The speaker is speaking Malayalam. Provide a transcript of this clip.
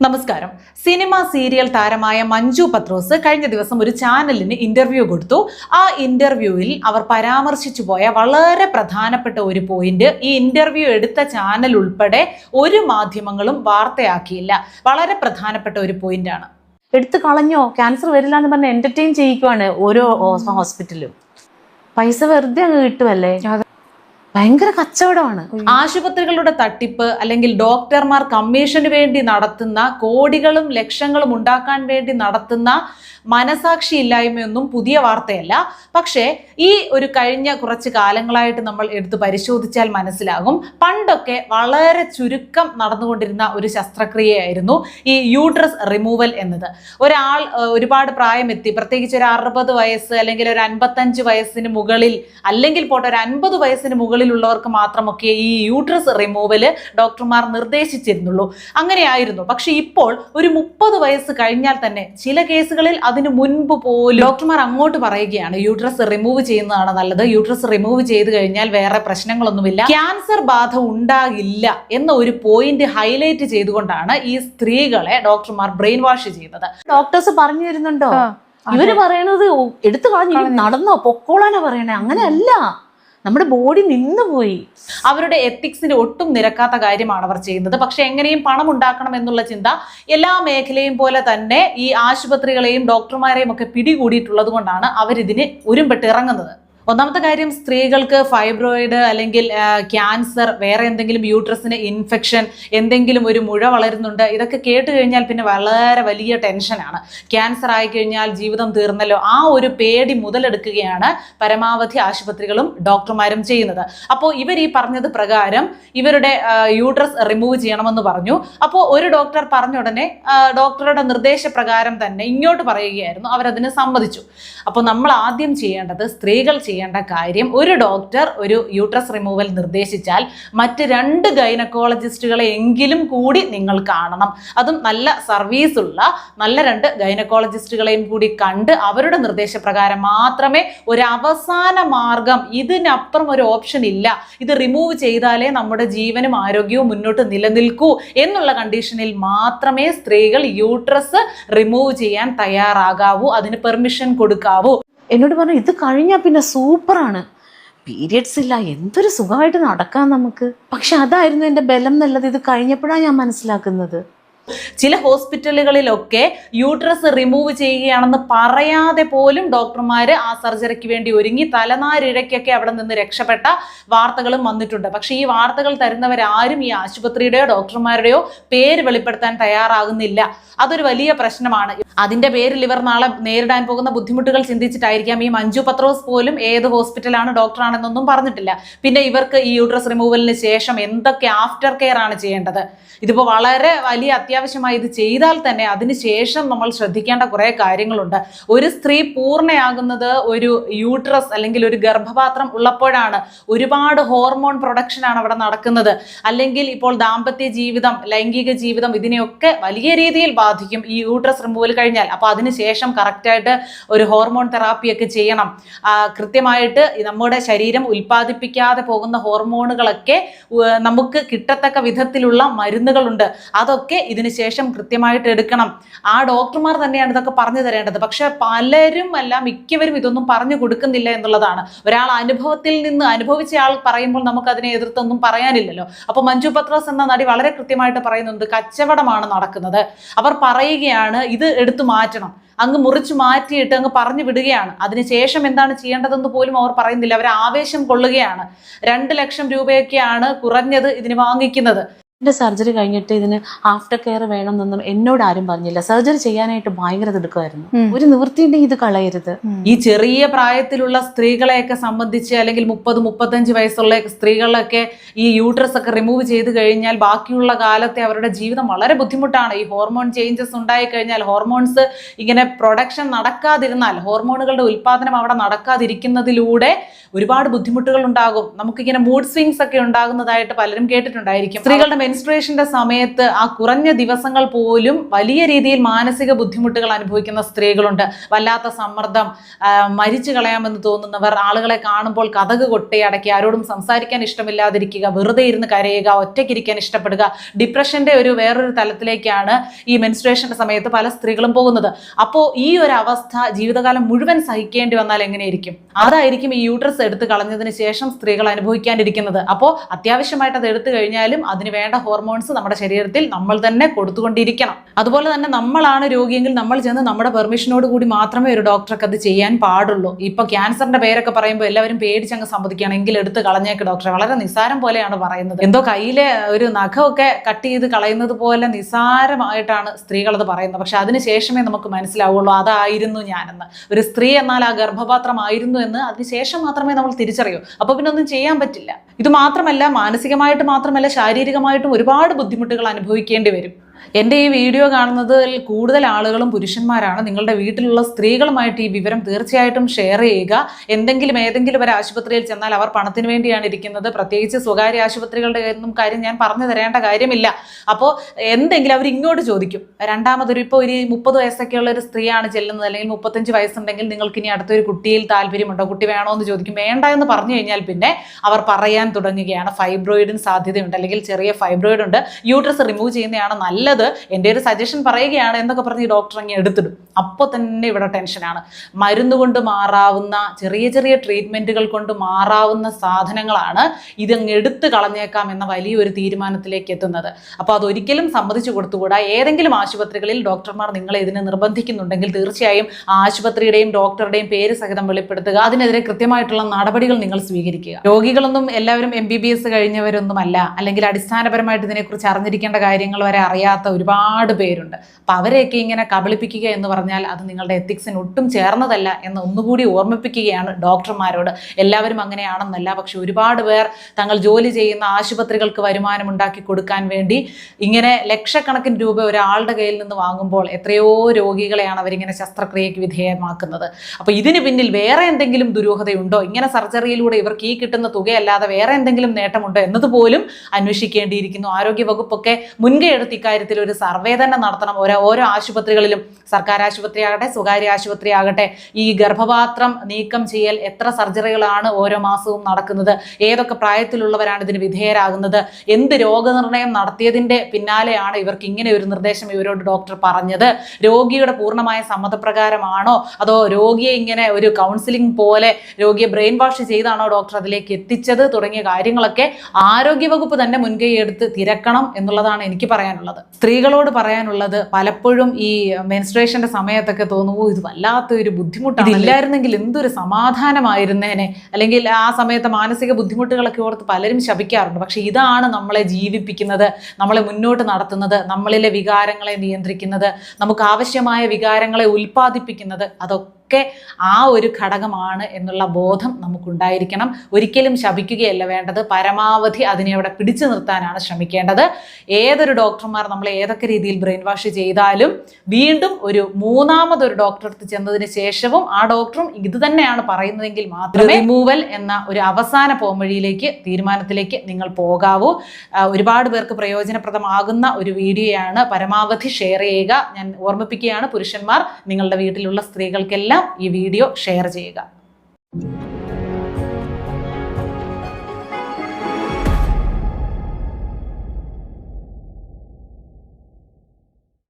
നമസ്കാരം. സിനിമ സീരിയൽ താരമായ മഞ്ജു പത്രോസ് കഴിഞ്ഞ ദിവസം ഒരു ചാനലിന് ഇന്റർവ്യൂ കൊടുത്തു. ആ ഇന്റർവ്യൂവിൽ അവർ പരാമർശിച്ചു പോയ വളരെ പ്രധാനപ്പെട്ട ഒരു പോയിന്റ് ഈ ഇന്റർവ്യൂ എടുത്ത ചാനൽ ഉൾപ്പെടെ ഒരു മാധ്യമങ്ങളും വാർത്തയാക്കിയില്ല. വളരെ പ്രധാനപ്പെട്ട ഒരു പോയിന്റാണ് എടുത്തു കളഞ്ഞോ? ക്യാൻസർ വരില്ല എന്ന് പറഞ്ഞ എന്റർടൈൻ ചെയ്യിക്കുവാണ് ഓരോ ഹോസ്പിറ്റലും പൈസ വെറുതെ അങ്ങ് കിട്ടുമല്ലേ ഭയങ്കര കച്ചവടമാണ്. ആശുപത്രികളുടെ തട്ടിപ്പ് അല്ലെങ്കിൽ ഡോക്ടർമാർ കമ്മീഷന് വേണ്ടി നടത്തുന്ന കോടികളും ലക്ഷങ്ങളും ഉണ്ടാക്കാൻ വേണ്ടി നടത്തുന്ന മനസാക്ഷി ഇല്ലായ്മയൊന്നും പുതിയ വാർത്തയല്ല. പക്ഷേ ഈ ഒരു കഴിഞ്ഞ കുറച്ച് കാലങ്ങളായിട്ട് നമ്മൾ എടുത്ത് പരിശോധിച്ചാൽ മനസ്സിലാകും. പണ്ടൊക്കെ വളരെ ചുരുക്കം നടന്നുകൊണ്ടിരുന്ന ഒരു ശസ്ത്രക്രിയയായിരുന്നു ഈ യൂട്രസ് റിമൂവൽ എന്നത്. ഒരാൾ ഒരുപാട് പ്രായമെത്തി. പ്രത്യേകിച്ച് ഒരു അറുപത് വയസ്സ് അല്ലെങ്കിൽ ഒരു അൻപത്തഞ്ച് വയസ്സിന് മുകളിൽ അല്ലെങ്കിൽ പോട്ടെ ഒരു അൻപത് വയസ്സിന് മുകളിലുള്ളവർക്ക് മാത്രമൊക്കെ ഈ യൂട്രസ് റിമൂവൽ ഡോക്ടർമാർ നിർദ്ദേശിച്ചിരുന്നുള്ളൂ. അങ്ങനെയായിരുന്നു. പക്ഷെ ഇപ്പോൾ ഒരു മുപ്പത് വയസ്സ് കഴിഞ്ഞാൽ തന്നെ ചില കേസുകളിൽ അതിനു മുൻപ് പോലും ഡോക്ടർമാർ അങ്ങോട്ട് പറയുകയാണ് യൂട്രസ് റിമൂവ് ചെയ്യുന്നതാണ് നല്ലത്. യൂട്രസ് റിമൂവ് ചെയ്ത് കഴിഞ്ഞാൽ വേറെ പ്രശ്നങ്ങളൊന്നുമില്ല. ക്യാൻസർ ബാധ ഉണ്ടാകില്ല എന്ന ഒരു പോയിന്റ് ഹൈലൈറ്റ് ചെയ്തുകൊണ്ടാണ് ഈ സ്ത്രീകളെ ഡോക്ടർമാർ ബ്രെയിൻ വാഷ് ചെയ്യുന്നത്. ഡോക്ടേഴ്സ് പറഞ്ഞു തരുന്നുണ്ടോ? ഇവർ പറയണത് എടുത്തു കളഞ്ഞു നടന്നോ പൊക്കോളാനാ പറയണേ അങ്ങനെയല്ല. നമ്മുടെ ബോഡി നിന്നുപോയി അവരുടെ എത്തിക്സിന് ഒട്ടും നിരക്കാത്ത കാര്യമാണ് അവർ ചെയ്യുന്നത്. പക്ഷെ എങ്ങനെയും പണം ഉണ്ടാക്കണം എന്നുള്ള ചിന്ത എല്ലാ മേഖലയും പോലെ തന്നെ ഈ ആശുപത്രികളെയും ഡോക്ടർമാരെയും ഒക്കെ പിടികൂടിയിട്ടുള്ളത് കൊണ്ടാണ് അവരിതിന് ഉരുമ്പെട്ട് ഇറങ്ങുന്നത്. ഒന്നാമത്തെ കാര്യം സ്ത്രീകൾക്ക് ഫൈബ്രോയിഡ് അല്ലെങ്കിൽ ക്യാൻസർ വേറെ എന്തെങ്കിലും യൂട്രസിന് ഇൻഫെക്ഷൻ എന്തെങ്കിലും ഒരു മുഴ വളരുന്നുണ്ട് ഇതൊക്കെ കേട്ട് കഴിഞ്ഞാൽ പിന്നെ വളരെ വലിയ ടെൻഷനാണ് ക്യാൻസർ ആയി കഴിഞ്ഞാൽ ജീവിതം തീർന്നല്ലോ. ആ ഒരു പേടി മുതലെടുക്കുകയാണ് പരമാവധി ആശുപത്രികളും ഡോക്ടർമാരും ചെയ്യുന്നത്. അപ്പോൾ ഇവർ ഈ പറഞ്ഞത് പ്രകാരം ഇവരുടെ യൂട്രസ് റിമൂവ് ചെയ്യണമെന്ന് പറഞ്ഞു. അപ്പോൾ ഒരു ഡോക്ടർ പറഞ്ഞ ഉടനെ ഡോക്ടറുടെ നിർദ്ദേശപ്രകാരം തന്നെ ഇങ്ങോട്ട് പറയുകയായിരുന്നു. അവരതിന് സമ്മതിച്ചു. അപ്പോൾ നമ്മൾ ആദ്യം ചെയ്യേണ്ടത് സ്ത്രീകൾ ചെയ്യേണ്ട കാര്യം ഒരു ഡോക്ടർ ഒരു യൂട്രസ് റിമൂവൽ നിർദ്ദേശിച്ചാൽ മറ്റ് രണ്ട് ഗൈനക്കോളജിസ്റ്റുകളെ എങ്കിലും കൂടി നിങ്ങൾ കാണണം. അതും നല്ല സർവീസ് ഉള്ള നല്ല രണ്ട് ഗൈനക്കോളജിസ്റ്റുകളെയും കൂടി കണ്ട് അവരുടെ നിർദ്ദേശപ്രകാരം മാത്രമേ ഒരു അവസാന മാർഗം ഇതിനപ്പുറം ഒരു ഓപ്ഷൻ ഇല്ല. ഇത് റിമൂവ് ചെയ്താലേ നമ്മുടെ ജീവനും ആരോഗ്യവും മുന്നോട്ട് നിലനിൽക്കൂ എന്നുള്ള കണ്ടീഷനിൽ മാത്രമേ സ്ത്രീകൾ യൂട്രസ് റിമൂവ് ചെയ്യാൻ തയ്യാറാകാവൂ. അതിന് പെർമിഷൻ കൊടുക്കാവൂ. എന്നോട് പറഞ്ഞു ഇത് കഴിഞ്ഞാൽ പിന്നെ സൂപ്പറാണ്. പീരിയഡ്സ് ഇല്ല എന്തൊരു സുഖമായിട്ട് നടക്കാം നമുക്ക്. പക്ഷെ അതായിരുന്നു എന്റെ ബലം എന്നുള്ളത് ഇത് കഴിഞ്ഞപ്പോഴാണ് ഞാൻ മനസ്സിലാക്കുന്നത്. ചില ഹോസ്പിറ്റലുകളിലൊക്കെ യൂട്രസ് റിമൂവ് ചെയ്യുകയാണെന്ന് പറയാതെ പോലും ഡോക്ടർമാർ ആ സർജറിക്ക് വേണ്ടി ഒരുങ്ങി തലനാരിഴയ്ക്കൊക്കെ അവിടെ നിന്ന് രക്ഷപ്പെട്ട വാർത്തകളും വന്നിട്ടുണ്ട്. പക്ഷേ ഈ വാർത്തകൾ തരുന്നവരാരും ഈ ആശുപത്രിയുടെയോ ഡോക്ടർമാരുടെയോ പേര് വെളിപ്പെടുത്താൻ തയ്യാറാകുന്നില്ല. അതൊരു വലിയ പ്രശ്നമാണ്. അതിന്റെ പേരിൽ ഇവർ നാളെ നേരിടാൻ പോകുന്ന ബുദ്ധിമുട്ടുകൾ ചിന്തിച്ചിട്ടായിരിക്കാം ഈ മഞ്ജു പത്രോസ് പോലും ഏത് ഹോസ്പിറ്റലാണ് ഡോക്ടറാണെന്നൊന്നും പറഞ്ഞിട്ടില്ല. പിന്നെ ഇവർക്ക് ഈ യൂട്രസ് റിമൂവലിന് ശേഷം എന്തൊക്കെ ആഫ്റ്റർ കെയർ ആണ് ചെയ്യേണ്ടത്? ഇതിപ്പോൾ വളരെ വലിയ അത്യാവശ്യമായി ഇത് ചെയ്താൽ തന്നെ അതിനുശേഷം നമ്മൾ ശ്രദ്ധിക്കേണ്ട കുറേ കാര്യങ്ങളുണ്ട്. ഒരു സ്ത്രീ പൂർണയാകുന്നത് ഒരു യൂട്രസ് അല്ലെങ്കിൽ ഒരു ഗർഭപാത്രം ഉള്ളപ്പോഴാണ്. ഒരുപാട് ഹോർമോൺ പ്രൊഡക്ഷനാണ് അവിടെ നടക്കുന്നത്. അല്ലെങ്കിൽ ഇപ്പോൾ ദാമ്പത്യ ജീവിതം ലൈംഗിക ജീവിതം ഇതിനെയൊക്കെ വലിയ രീതിയിൽ ബാധിക്കും ഈ യൂട്രസ് റിമൂവൽ കഴിഞ്ഞാൽ. അപ്പോൾ അതിനുശേഷം കറക്റ്റായിട്ട് ഒരു ഹോർമോൺ തെറാപ്പിയൊക്കെ ചെയ്യണം. കൃത്യമായിട്ട് നമ്മുടെ ശരീരം ഉൽപ്പാദിപ്പിക്കാതെ പോകുന്ന ഹോർമോണുകളൊക്കെ നമുക്ക് കിട്ടത്തക്ക വിധത്തിലുള്ള മരുന്നുകളുണ്ട്. അതൊക്കെ ഇതിന് ശേഷം കൃത്യമായിട്ട് എടുക്കണം. ആ ഡോക്ടർമാർ തന്നെയാണ് ഇതൊക്കെ പറഞ്ഞു തരേണ്ടത്. പക്ഷെ പലരും അല്ല മിക്കവരും ഇതൊന്നും പറഞ്ഞു കൊടുക്കുന്നില്ല എന്നുള്ളതാണ്. ഒരാൾ അനുഭവത്തിൽ നിന്ന് അനുഭവിച്ച ആൾ പറയുമ്പോൾ നമുക്ക് അതിനെ എതിർത്തൊന്നും പറയാനില്ലല്ലോ. അപ്പോൾ മഞ്ജു പത്രോസ് എന്ന നടി വളരെ കൃത്യമായിട്ട് പറയുന്നുണ്ട് കച്ചവടമാണ് നടക്കുന്നത്. അവർ പറയുകയാണ് ഇത് എടുത്തു മാറ്റണം. അങ്ങ് മുറിച്ച് മാറ്റിയിട്ട് അങ്ങ് പറഞ്ഞു വിടുകയാണ്. അതിനുശേഷം എന്താണ് ചെയ്യേണ്ടതെന്ന് പോലും അവർ പറയുന്നില്ല. അവർ ആവേശം കൊള്ളുകയാണ്. രണ്ട് ലക്ഷം രൂപയൊക്കെയാണ് കുറഞ്ഞത് ഇതിന് വാങ്ങിക്കുന്നത്. എന്റെ സർജറി കഴിഞ്ഞിട്ട് ഇതിന് ആഫ്റ്റർ കെയർ വേണമെന്നൊന്നും എന്നോട് ആരും പറഞ്ഞില്ല. സർജറി ചെയ്യാനായിട്ട് ഭയങ്കര തിടുക്കമായിരുന്നു. ഒരു നിവൃത്തിയുണ്ടെങ്കിൽ ഇത് കളയരുത്. ഈ ചെറിയ പ്രായത്തിലുള്ള സ്ത്രീകളെയൊക്കെ സംബന്ധിച്ച് അല്ലെങ്കിൽ മുപ്പത് മുപ്പത്തഞ്ച് വയസ്സുള്ള സ്ത്രീകളൊക്കെ ഈ യൂട്രസ് ഒക്കെ റിമൂവ് ചെയ്ത് കഴിഞ്ഞാൽ ബാക്കിയുള്ള കാലത്തെ അവരുടെ ജീവിതം വളരെ ബുദ്ധിമുട്ടാണ്. ഈ ഹോർമോൺ ചേഞ്ചസ് ഉണ്ടായി കഴിഞ്ഞാൽ ഹോർമോൺസ് ഇങ്ങനെ പ്രൊഡക്ഷൻ നടക്കാതിരുന്നാൽ ഹോർമോണുകളുടെ ഉൽപ്പാദനം അവിടെ നടക്കാതിരിക്കുന്നതിലൂടെ ഒരുപാട് ബുദ്ധിമുട്ടുകൾ ഉണ്ടാകും. നമുക്കിങ്ങനെ മൂഡ് സ്വിങ്സ് ഒക്കെ ഉണ്ടാകുന്നതായിട്ട് പലരും കേട്ടിട്ടുണ്ടായിരിക്കും. സ്ത്രീകളുടെ മെൻസ്ട്രേഷന്റെ സമയത്ത് ആ കുറഞ്ഞ ദിവസങ്ങൾ പോലും വലിയ രീതിയിൽ മാനസിക ബുദ്ധിമുട്ടുകൾ അനുഭവിക്കുന്ന സ്ത്രീകളുണ്ട്. വല്ലാത്ത സമ്മർദ്ദം മരിച്ചു കളയാമെന്ന് തോന്നുന്നവർ ആളുകളെ കാണുമ്പോൾ കഥക് കൊട്ടയടക്കി ആരോടും സംസാരിക്കാൻ ഇഷ്ടമില്ലാതിരിക്കുക വെറുതെ ഇരുന്ന് കരയുക ഒറ്റയ്ക്കിരിക്കാൻ ഇഷ്ടപ്പെടുക ഡിപ്രഷന്റെ ഒരു വേറൊരു തലത്തിലേക്കാണ് ഈ മെൻസ്ട്രേഷന്റെ സമയത്ത് പല സ്ത്രീകളും പോകുന്നത്. അപ്പോൾ ഈ ഒരു അവസ്ഥ ജീവിതകാലം മുഴുവൻ സഹിക്കേണ്ടി വന്നാൽ എങ്ങനെയായിരിക്കും അതായിരിക്കും ഈ യൂട്രസ് എടുത്ത് കളഞ്ഞതിന് ശേഷം സ്ത്രീകൾ അനുഭവിക്കാനിരിക്കുന്നത്. അപ്പോൾ അത്യാവശ്യമായിട്ട് അത് എടുത്തു കഴിഞ്ഞാലും അതിന് വേണ്ട ഹോർമോൺസ് നമ്മുടെ ശരീരത്തിൽ നമ്മൾ തന്നെ കൊടുത്തുകൊണ്ടിരിക്കണം. അതുപോലെ തന്നെ നമ്മളാണ് രോഗിയെങ്കിൽ നമ്മൾ ചെന്ന് നമ്മുടെ പെർമിഷനോട് കൂടി മാത്രമേ ഒരു ഡോക്ടർക്ക് അത് ചെയ്യാൻ പാടുള്ളൂ. ഇപ്പൊ ക്യാൻസറിന്റെ പേരൊക്കെ പറയുമ്പോൾ എല്ലാവരും പേടിച്ചങ്ങ് സംബന്ധിക്കുകയാണെങ്കിൽ എടുത്ത് കളഞ്ഞേക്ക് ഡോക്ടറെ വളരെ നിസാരം പോലെയാണ് പറയുന്നത്. എന്തോ കയ്യിലെ ഒരു നഖമൊക്കെ കട്ട് ചെയ്ത് കളയുന്നത് പോലെ നിസാരമായിട്ടാണ് സ്ത്രീകൾ അത് പറയുന്നത്. പക്ഷെ അതിനുശേഷമേ നമുക്ക് മനസ്സിലാവുള്ളൂ അതായിരുന്നു ഞാനെന്ന്. ഒരു സ്ത്രീ എന്നാൽ ആ ഗർഭപാത്രമായിരുന്നു എന്ന് അതിനുശേഷം മാത്രമേ നമ്മൾ തിരിച്ചറിയൂ. അപ്പൊ പിന്നെ ഒന്നും ചെയ്യാൻ പറ്റില്ല. ഇത് മാത്രമല്ല മാനസികമായിട്ട് മാത്രമല്ല ശാരീരികമായിട്ടും ഒരുപാട് ബുദ്ധിമുട്ടുകൾ അനുഭവിക്കേണ്ടി വരും. എന്റെ ഈ വീഡിയോ കാണുന്നതിൽ കൂടുതൽ ആളുകളും പുരുഷന്മാരാണ്. നിങ്ങളുടെ വീട്ടിലുള്ള സ്ത്രീകളുമായിട്ട് ഈ വിവരം തീർച്ചയായിട്ടും ഷെയർ ചെയ്യുക. എന്തെങ്കിലും ഏതെങ്കിലും ഒരു ആശുപത്രിയിൽ ചെന്നാൽ അവർ പണത്തിന് വേണ്ടിയാണ് ഇരിക്കുന്നത്. പ്രത്യേകിച്ച് സ്വകാര്യ ആശുപത്രികളുടെ ഒന്നും കാര്യം ഞാൻ പറഞ്ഞു തരേണ്ട കാര്യമില്ല. അപ്പോൾ എന്തെങ്കിലും അവർ ഇങ്ങോട്ട് ചോദിക്കും. രണ്ടാമതൊരു ഇപ്പോൾ ഒരു മുപ്പത് വയസ്സൊക്കെ ഉള്ള ഒരു സ്ത്രീയാണ് ചെല്ലുന്നത്. അല്ലെങ്കിൽ മുപ്പത്തഞ്ച് വയസ്സുണ്ടെങ്കിൽ നിങ്ങൾക്ക് ഇനി അടുത്തൊരു കുട്ടിയിൽ താല്പര്യമുണ്ടോ? കുട്ടി വേണോ എന്ന് ചോദിക്കും. വേണ്ട എന്ന് പറഞ്ഞു കഴിഞ്ഞാൽ പിന്നെ അവർ പറയാൻ തുടങ്ങുകയാണ്. ഫൈബ്രോയിഡിന് സാധ്യതയുണ്ട്. അല്ലെങ്കിൽ ചെറിയ ഫൈബ്രോയിഡ് ഉണ്ട്. യൂട്രസ് റിമൂവ് ചെയ്യുന്നതാണ് നല്ലത്. എന്റെ ഒരു സജഷൻ പറയുകയാണ് എന്നൊക്കെ പറഞ്ഞ് ഈ ഡോക്ടർ അങ്ങ് എടുത്തിടും. അപ്പോൾ തന്നെ ഇവിടെ ടെൻഷനാണ് മരുന്ന് കൊണ്ട് മാറാവുന്ന ചെറിയ ചെറിയ ട്രീറ്റ്മെന്റുകൾ കൊണ്ട് മാറാവുന്ന സാധനങ്ങളാണ് ഇതങ്ങ് എടുത്ത് കളഞ്ഞേക്കാം എന്ന വലിയൊരു തീരുമാനത്തിലേക്ക് എത്തുന്നത്. അപ്പോൾ അതൊരിക്കലും സമ്മതിച്ചു കൊടുത്തുകൂടാ. ഏതെങ്കിലും ആശുപത്രികളിൽ ഡോക്ടർമാർ നിങ്ങളെ ഇതിനെ നിർബന്ധിക്കുന്നുണ്ടെങ്കിൽ തീർച്ചയായും ആശുപത്രിയുടെയും ഡോക്ടറുടെയും പേര് സഹിതം വെളിപ്പെടുത്തുക. അതിനെതിരെ കൃത്യമായിട്ടുള്ള നടപടികൾ നിങ്ങൾ സ്വീകരിക്കുക. രോഗികളൊന്നും എല്ലാവരും എം ബി ബി എസ് കഴിഞ്ഞവരൊന്നുമല്ല. അല്ലെങ്കിൽ അടിസ്ഥാനപരമായിട്ട് ഇതിനെക്കുറിച്ച് അറിഞ്ഞിരിക്കേണ്ട കാര്യങ്ങൾ വരെ അറിയാത്ത ഒരുപാട് പേരുണ്ട്. അപ്പം അവരെയൊക്കെ ഇങ്ങനെ കബളിപ്പിക്കുക എന്ന് പറഞ്ഞാൽ അത് നിങ്ങളുടെ എത്തിക്സിന് ഒട്ടും ചേർന്നതല്ല എന്ന് ഒന്നുകൂടി ഓർമ്മിപ്പിക്കുകയാണ് ഡോക്ടർമാരോട്. എല്ലാവരും അങ്ങനെയാണെന്നല്ല പക്ഷെ ഒരുപാട് പേർ തങ്ങൾ ജോലി ചെയ്യുന്ന ആശുപത്രികൾക്ക് വരുമാനം ഉണ്ടാക്കി കൊടുക്കാൻ വേണ്ടി ഇങ്ങനെ ലക്ഷക്കണക്കിന് രൂപ ഒരാളുടെ കയ്യിൽ നിന്ന് വാങ്ങുമ്പോൾ എത്രയോ രോഗികളെയാണ് അവരിങ്ങനെ ശസ്ത്രക്രിയയ്ക്ക് വിധേയമാക്കുന്നത്. അപ്പോൾ ഇതിന് പിന്നിൽ വേറെ എന്തെങ്കിലും ദുരൂഹതയുണ്ടോ? ഇങ്ങനെ സർജറിയിലൂടെ ഇവർക്ക് ഈ കിട്ടുന്ന തുകയല്ലാതെ വേറെ എന്തെങ്കിലും നേട്ടമുണ്ടോ എന്നതുപോലും അന്വേഷിക്കേണ്ടിയിരിക്കുന്നു. ആരോഗ്യ വകുപ്പൊക്കെ മുൻകൈ എടുത്ത് ഇക്കാര്യത്തിൽ ഒരു സർവേ തന്നെ നടത്തണം. ഓരോ ഓരോ ആശുപത്രികളിലും സർക്കാർ ആശുപത്രി ആകട്ടെ സ്വകാര്യ ആശുപത്രി ആകട്ടെ ഈ ഗർഭപാത്രം നീക്കം ചെയ്യൽ എത്ര സർജറികളാണ് ഓരോ മാസവും നടക്കുന്നത്? ഏതൊക്കെ പ്രായത്തിലുള്ളവരാണ് ഇതിന് വിധേയരാകുന്നത്? എന്ത് രോഗനിർണയം നടത്തിയതിന്റെ പിന്നാലെയാണ് ഇവർക്ക് ഇങ്ങനെ ഒരു നിർദ്ദേശം ഇവരോട് ഡോക്ടർ പറഞ്ഞത്. രോഗിയുടെ പൂർണമായ സമ്മതപ്രകാരമാണോ? അതോ രോഗിയെ ഇങ്ങനെ ഒരു കൗൺസിലിംഗ് പോലെ രോഗിയെ ബ്രെയിൻ വാഷ് ചെയ്താണോ ഡോക്ടർ അതിലേക്ക് എത്തിച്ചത് തുടങ്ങിയ കാര്യങ്ങളൊക്കെ ആരോഗ്യവകുപ്പ് തന്നെ മുൻകൈ എടുത്ത് തിരക്കണം എന്നുള്ളതാണ് എനിക്ക് പറയാനുള്ളത്. സ്ത്രീകളോട് പറയാനുള്ളത് പലപ്പോഴും ഈ മെൻസ്ട്രേഷന്റെ സമയത്തൊക്കെ തോന്നുമോ ഇത് വല്ലാത്തൊരു ബുദ്ധിമുട്ടാണ് ഇല്ലായിരുന്നെങ്കിൽ എന്തൊരു സമാധാനമായിരുന്നേനെ? അല്ലെങ്കിൽ ആ സമയത്തെ മാനസിക ബുദ്ധിമുട്ടുകളൊക്കെ ഓർത്ത് പലരും ശപിക്കാറുണ്ട്. പക്ഷെ ഇതാണ് നമ്മളെ ജീവിപ്പിക്കുന്നത് നമ്മളെ മുന്നോട്ട് നടത്തുന്നത് നമ്മളിലെ വികാരങ്ങളെ നിയന്ത്രിക്കുന്നത് നമുക്ക് ആവശ്യമായ വികാരങ്ങളെ ഉൽപ്പാദിപ്പിക്കുന്നത്. അതൊക്കെ ഒക്കെ ആ ഒരു ഘടകമാണ് എന്നുള്ള ബോധം നമുക്കുണ്ടായിരിക്കണം. ഒരിക്കലും ശപിക്കുകയല്ല വേണ്ടത്. പരമാവധി അതിനെ അവിടെ പിടിച്ചു നിർത്താനാണ് ശ്രമിക്കേണ്ടത്. ഏതൊരു ഡോക്ടർമാർ നമ്മളെ ഏതൊക്കെ രീതിയിൽ ബ്രെയിൻ വാഷ് ചെയ്താലും വീണ്ടും ഒരു മൂന്നാമതൊരു ഡോക്ടർ അടുത്ത് ചെന്നതിന് ശേഷവും ആ ഡോക്ടറും ഇത് തന്നെയാണ് പറയുന്നതെങ്കിൽ മാത്രമേ റിമൂവൽ എന്ന ഒരു അവസാന പോംവഴിയിലേക്ക് തീരുമാനത്തിലേക്ക് നിങ്ങൾ പോകാവൂ. ഒരുപാട് പേർക്ക് പ്രയോജനപ്രദമാകുന്ന ഒരു വീഡിയോയാണ്. പരമാവധി ഷെയർ ചെയ്യുക. ഞാൻ ഓർമ്മിപ്പിക്കുകയാണ് പുരുഷന്മാർ നിങ്ങളുടെ വീട്ടിലുള്ള സ്ത്രീകൾക്കെല്ലാം ഈ വീഡിയോ ഷെയർ ചെയ്യുക.